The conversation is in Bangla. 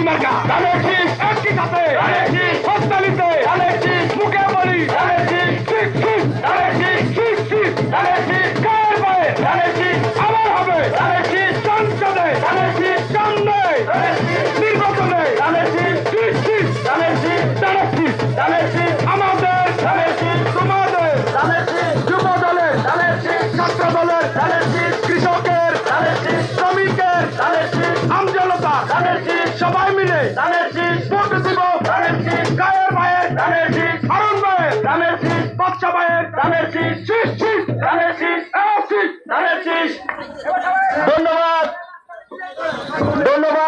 ধানের শীষ একই সাথে ধানের হস্তালিতে ধানের মুখে বলি শীষ ধানের শীষ শীষ শীষ ধানের শীষ গায়ের পায়ে ধানের আবার হবে ধানের সংসদে শীষ সামনে নির্বাচনে ধানের শীষ ধানের শীষ ধানের শীষ আমাদের ধানের তোমাদের ধানের যুব দলের ধানের ছাত্র দলের ধানের ধানের শীষ হারুন ভাইয়ের ধানের শীষ বাচ্চা ভাইয়ের ধানের শীষ শীষ ধন্যবাদ। ধন্যবাদ।